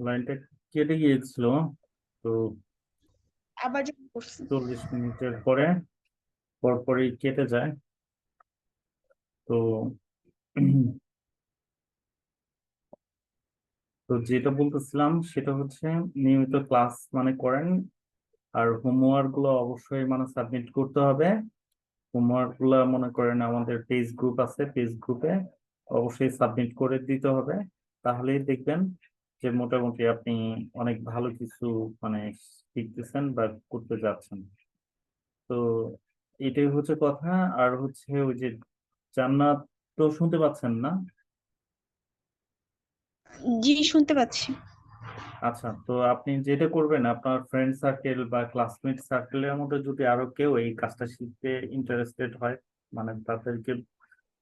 লাইনটা কেটে গিয়েছিল তো আবার চল্লিশ মিনিটের পরে পরপরই কেটে যায়। তো তো যেটা বলতেছিলাম সেটা হচ্ছে নিয়মিত ক্লাস মানে করেন আর হোমওয়ার্কগুলো অবশ্যই মানে সাবমিট করতে হবে। হোমওয়ার্কগুলো মনে করেন আমাদের পেজ গ্রুপ আছে পেজ গ্রুপে অবশ্যই সাবমিট করে দিতে হবে। তাহলেই দেখবেন যে মোটামুটি আপনি অনেক ভালো কিছু মানে শিখতেছেন বা করতে যাচ্ছেন। তো এটাই হচ্ছে কথা। আর হচ্ছে ওই যে জান্নাত তো শুনতে পাচ্ছেন না? জি শুনতে পাচ্ছি। আচ্ছা তো আপনি যেটা করবেন আপনার ফ্রেন্ড সার্কেল বা ক্লাসমেট সার্কেলের মধ্যে যদি আরও কেউ এই কাজটা শিখতে ইন্টারেস্টেড হয় মানে তাদেরকে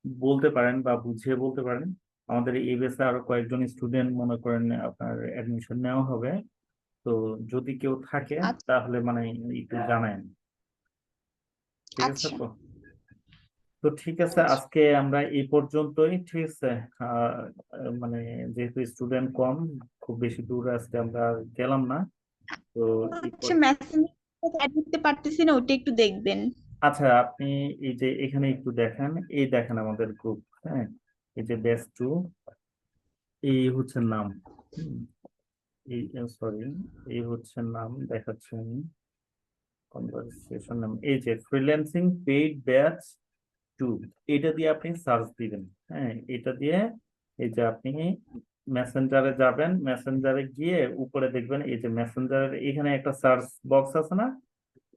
বলতে পারেন বা বুঝিয়ে বলতে পারেন আমাদের এই বেসে আরও কয়েকজন স্টুডেন্ট মনে করেন আপনার অ্যাডমিশন নেওয়া হবে। তো যদি কেউ থাকে আচ্ছা। তাহলে মানে একটু জানায়েন। ঠিক আছে আচ্ছা। তো? তো ঠিক আছে আচ্ছা। আজকে আমরা এই পর্যন্তই ঠিক আছে? আহ, মানে যেহেতু স্টুডেন্ট কম খুব বেশি দূর আজকে আমরা গেলাম না। তো করতে পারতেছি না ওটা একটু দেখবেন। আচ্ছা আপনি এই যে এখানে একটু দেখেন এই দেখেন আমাদের গ্রুপ হ্যাঁ? এই যে ব্যাচ টু এই হচ্ছে নাম। এই সরি এই হচ্ছে নাম দেখাচ্ছি আমি। কনভারসেশন নাম। এই যে ফ্রিল্যান্সিং পেইড ব্যাচ টু এটা দিয়ে আপনি সার্চ দিবেন। হ্যাঁ এটা দিয়ে এই যে আপনি মেসেঞ্জারে যাবেন মেসেঞ্জারে গিয়ে উপরে দেখবেন এই যে মেসেঞ্জারের এখানে একটা সার্চ বক্স আছে না?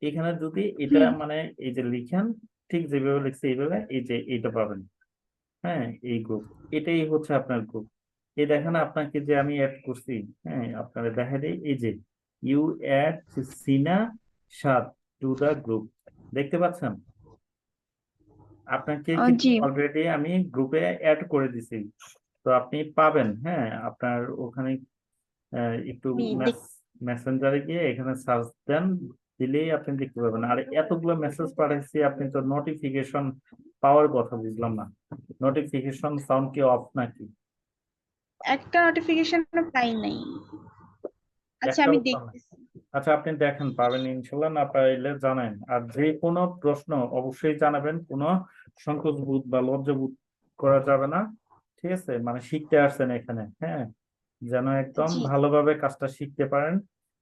এখানে যদি এটা মানে এই যে লিখেন ঠিক যেভাবে লিখছে এইভাবে এই যে এইটা পাবেন। হ্যাঁ এই গ্রুপ এটাই হচ্ছে আপনার গ্রুপ এই দেখেন আপনাকে যে আমি অ্যাড করছি হ্যাঁ আপনারা দেখা দেয় এই যে ইউ অ্যাড সিনা সাত টু দা গ্রুপ দেখতে পাচ্ছেন? আপনাকে। অলরেডি আমি গ্রুপে অ্যাড করে দিছি তো আপনি পাবেন হ্যাঁ আপনার ওখানে একটু মেসেঞ্জারে গিয়ে এখানে সার্চ দেন দিলেই আপনি দেখতে পাবেন। আর এতগুলো মেসেজ পাঠাইছি আপনি তো নোটিফিকেশন পাওয়ার কথা বুঝলাম না। নোটিফিকেশন সাউন্ড কি অফ নাকি? একটা নোটিফিকেশন পাই নাই। আচ্ছা আমি। দেখতেছি। আচ্ছা আপনি দেখেন পাবেন ইনশাল্লাহ না পাইলে জানেন আর যে কোনো প্রশ্ন অবশ্যই জানাবেন। কোনো সংকোচ বোধ বা লজ্জা বোধ করা যাবে না। ঠিক আছে? মানে শিখতে আসছেন এখানে হ্যাঁ? যেন একদম ভালোভাবে কাজটা শিখতে পারেন।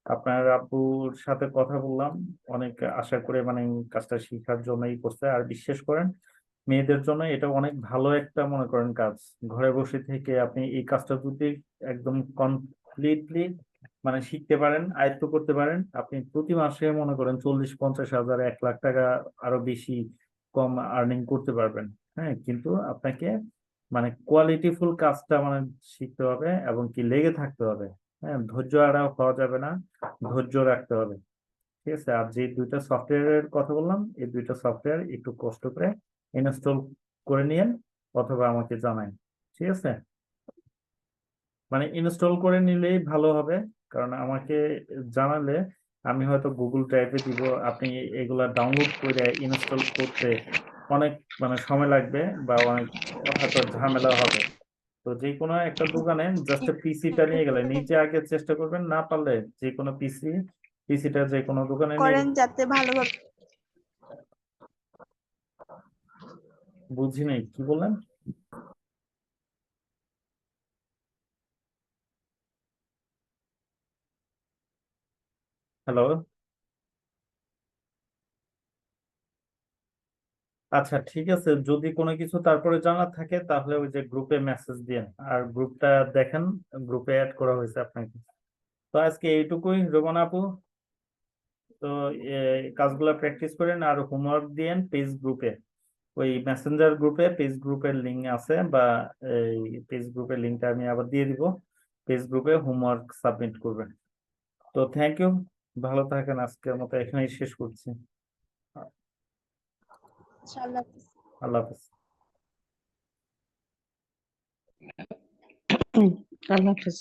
আপনার আব্বুর সাথে কথা বললাম। অনেক আশা করে মানে কাজটা শিখার জন্যই করছে। আর বিশ্বাস করেন মেয়েদের জন্য এটা অনেক ভালো একটা মনে করেন কাজ। ঘরে বসে থেকে আপনি এই কাজটা যদি একদম কমপ্লিটলি মানে শিখতে পারেন, আয়ত্ত করতে পারেন, আপনি প্রতি মাসে মনে করেন চল্লিশ, পঞ্চাশ হাজার, এক লাখ টাকা আরও বেশি কম আর্নিং করতে পারবেন। হ্যাঁ কিন্তু আপনাকে মানে কোয়ালিটিফুল কাজটা মানে শিখতে হবে এবং কি লেগে থাকতে হবে। হ্যাঁ ধৈর্য হারাও হওয়া যাবে না, ধৈর্য রাখতে হবে। ঠিক আছে? আর যে দুইটা সফটওয়্যারের কথা বললাম, এই দুইটা সফটওয়্যার একটু কষ্ট করে ইনস্টল করে নিয়েন অথবা আমাকে জানান ঠিক আছে? মানে ইনস্টল করে নিলেই ভালো হবে কারণ আমাকে জানালে আমি হয়তো গুগল ড্রাইভে দিব আপনি এগুলা ডাউনলোড করে ইনস্টল করতে অনেক মানে সময় লাগবে বা অনেক হয়তো ঝামেলা হবে। তো যে কোনো একটা দোকানে জাস্ট পিসিটা নিয়ে গেলে নিচে আগে চেষ্টা করবেন না পারলে যে কোনো পিসি পিসিটা যে কোনো দোকানে করেন যাতে ভালোভাবে বুঝি নাই, কি বললেন? হ্যালো আচ্ছা ঠিক আছে, যদি কোনো কিছু তারপরে জানার থাকে, তাহলে ওই যে গ্রুপে মেসেজ দিন আর গ্রুপটা দেখেন গ্রুপে অ্যাড করা হয়েছে আপনাকে। তো আজকে এইটুকুই, রোমান আপু। তো কাজগুলো প্র্যাকটিস করেন, আর হোমওয়ার্ক দিয়েন পেজ গ্রুপে ওই মেসেঞ্জার গ্রুপে পেজ গ্রুপের লিঙ্ক আছে বা এই পেজ গ্রুপের লিঙ্কটা আমি আবার দিয়ে দিব। পেজ গ্রুপে হোমওয়ার্ক সাবমিট করবেন। তো থ্যাংক ইউ ভালো থাকেন আজকের মতো এখানেই শেষ করছি। আল্লাহ হাফিজ। আল্লাহ হাফেজ।